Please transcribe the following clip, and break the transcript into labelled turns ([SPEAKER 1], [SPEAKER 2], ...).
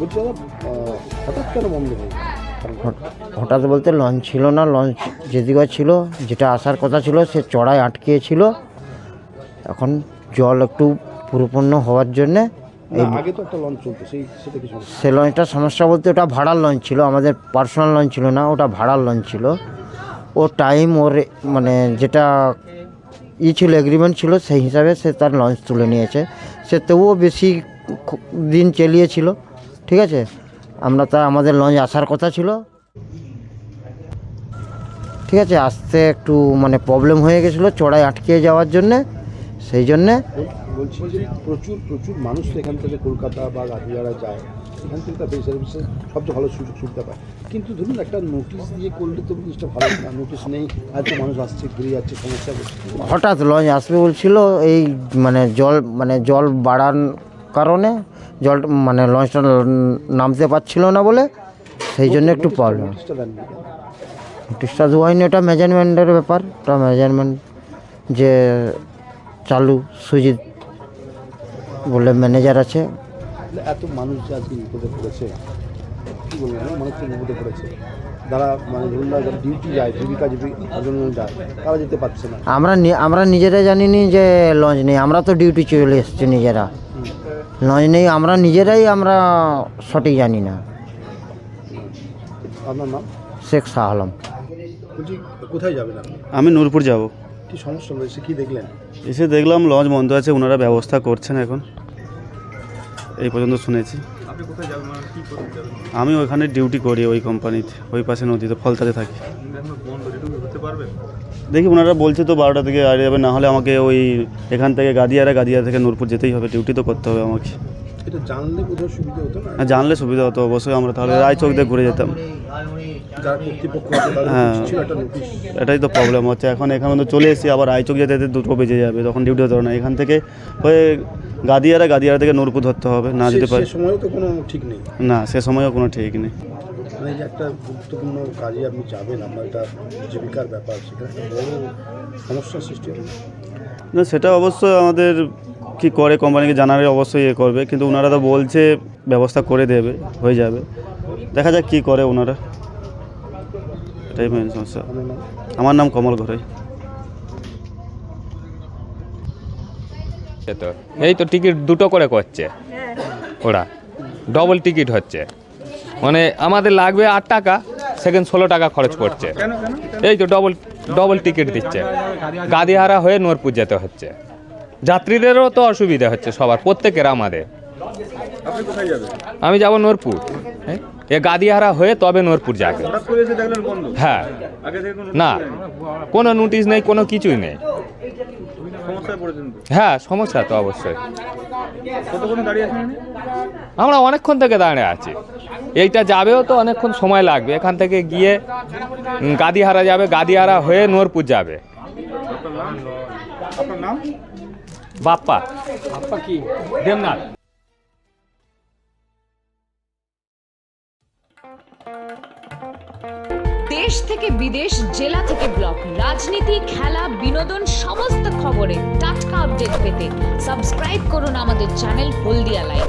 [SPEAKER 1] বলছি দাদা হঠাৎ কেন বন্ধ হয়ে
[SPEAKER 2] বলতে লঞ্চ ছিল না লঞ্চ যেদিকে ছিল যেটা আসার কথা ছিল সে চড়ায় আটকিয়েছিল। এখন জল একটু পুরোপূর্ণ হওয়ার জন্যে
[SPEAKER 1] আগে তো একটা লঞ্চ চলতো সেই সেটা কি
[SPEAKER 2] সে লঞ্চটা সমস্যা বলতে ওটা ভাড়ার লঞ্চ ছিল আমাদের পার্সোনাল লঞ্চ ছিল না ওটা ভাড়ার লঞ্চ ছিল। ও টাইম ওর মানে যেটা ই ছিল এগ্রিমেন্ট ছিল সেই হিসাবে সে তার লঞ্চ তুলে নিয়েছে। সে তবুও বেশি দিন চালিয়েছিল। ঠিক আছে? আমরা তা আমাদের লঞ্চ আসার কথা ছিল। ঠিক আছে আসতে একটু মানে প্রবলেম হয়ে গেছিল চড়াই আটকে যাওয়ার জন্যে সেই জন্যে।
[SPEAKER 1] বলছি যে প্রচুর প্রচুর মানুষ তো এখান থেকে কলকাতা বা গাড়িয়ারা যায়। এখান থেকে তার সার্ভিসে সবচেয়ে ভালো সুযোগ সুবিধা পায়। কিন্তু ধরুন একটা নোটিশ দিয়ে করলে তো জিনিসটা ভালো না। নোটিশ নেই হয়তো মানুষ আসছে ঘুরে যাচ্ছে সমস্যা
[SPEAKER 2] হঠাৎ লঞ্চ আসবে বলছিল এই মানে জল মানে জল বাড়ার কারণে জল মানে লঞ্চটা নামতে পারছিল না বলে সেই জন্য একটু প্রবলেম
[SPEAKER 1] নোটিশটা
[SPEAKER 2] নোটিশটা ওটা মেজারমেন্টের ব্যাপার। ওটা মেজারমেন্ট যে চালু সুজিত বলে ম্যানেজার আছে।
[SPEAKER 1] এত মানুষ আজকে বিপদে পড়েছে কী বলব মানুষ বিপদে পড়েছে। যারা মানে ধরুন ডিউটি যায় জীবিকা জীবিকা অর্জন যায় তারা যেতে পারছে না।
[SPEAKER 2] আমরা আমরা নিজেরা জানিনি যে লঞ্চ নেই আমরা তো ডিউটি চলে এসেছি নিজেরা। লঞ্চ নেই আমরা নিজেরাই আমরা সঠিক জানি না।
[SPEAKER 1] আপনার নাম?
[SPEAKER 2] শেখ শাহ আলম।
[SPEAKER 1] বলছি কোথায় যাবেন আপনি?
[SPEAKER 3] আমি নূরপুর যাব।
[SPEAKER 1] কি সমস্যা হয়েছে কি দেখলেন?
[SPEAKER 3] এসে দেখলাম লঞ্চ বন্ধ আছে ওনারা ব্যবস্থা করছেন এখন। এই পর্যন্ত শুনেছি। আমি ওইখানে ডিউটি করি ওই কোম্পানিতে ওই পাশে নদীতে ফলতাতে থাকি। দেখি ওনারা বলছে তো বারোটা থেকে আড়ে যাবে না হলে আমাকে ওই এখান থেকে গাদিয়ারা গাদিয়া থেকে নূরপুর যেতেই হবে ডিউটি তো করতে হবে আমাকে।
[SPEAKER 1] এটা জানলে সুবিধা হতো না?
[SPEAKER 3] জানলে সুবিধা হতো অবশ্যই আমরা তাহলে রায়চক দিয়ে ঘুরে যেতাম।
[SPEAKER 1] যারা কর্তৃপক্ষ
[SPEAKER 3] হ্যাঁ। এটাই তো প্রবলেম হচ্ছে। এখন এখানে তো চলে এসেছি আবার রায়চক যেতে যেতে দুটো বেজে যাবে তখন ডিউটি হতে হবে না। এখান থেকে হয়ে গাদিয়ারা গাদিয়ারা থেকে নূরপুর ধরতে হবে না যেতে পারি।
[SPEAKER 1] সে সময়ও তো কোনো ঠিক নেই।
[SPEAKER 3] না সে সময়ও কোনো ঠিক নেই।
[SPEAKER 1] মানে যে একটা গুরুত্বপূর্ণ কাজে আপনি যাবেন আপনার একটা জীবিকার ব্যাপার সেখানে একটা বড় সমস্যার সৃষ্টি হবে।
[SPEAKER 3] না সেটা অবশ্যই আমাদের কি করে কোম্পানিকে জানালে অবশ্যই এ করবে। কিন্তু ওনারা তো বলছে ব্যবস্থা করে দেবে, হয়ে যাবে। দেখা যাক কি করে ওনারা এটাই মেন সমস্যা। আমার নাম কমল ঘরাই
[SPEAKER 4] এ তো এই তো টিকিট দুটো করে করছে। ওরা। ডবল টিকিট হচ্ছে। মানে আমাদের লাগবে আট টাকা সেকেন্ড ষোলো টাকা খরচ করছে এই তো ডবল ডবল টিকিট দিচ্ছে। গাদিহারা হয়ে নোরপুর যেতে হচ্ছে। যাত্রীদেরও তো অসুবিধা হচ্ছে সবার প্রত্যেকের আমাদের। আমি যাব নোরপুর। হ্যাঁ? এ গাদিহারা হয়ে তবে নোরপুর যাবে। হ্যাঁ। না। কোনো নোটিশ নেই কোনো কিছুই নেই। হ্যাঁ সমস্যা তো অবশ্যই। আমরা অনেকক্ষণ থেকে দাঁড়িয়ে আছি। এইটা যাবেও তো অনেকক্ষণ সময় লাগবে। এখান থেকে গিয়ে গাদিহারা যাবে গাদিহারা হয়ে নোরপুর যাবে। বাপ্পা। বাপ্পা কি? দেবনাথ।
[SPEAKER 5] দেশ থেকে বিদেশ জেলা থেকে ব্লক রাজনীতি খেলা বিনোদন সমস্ত খবরে টাটকা আপডেট পেতে সাবস্ক্রাইব করুন আমাদের চ্যানেল হলদিয়া লাইভ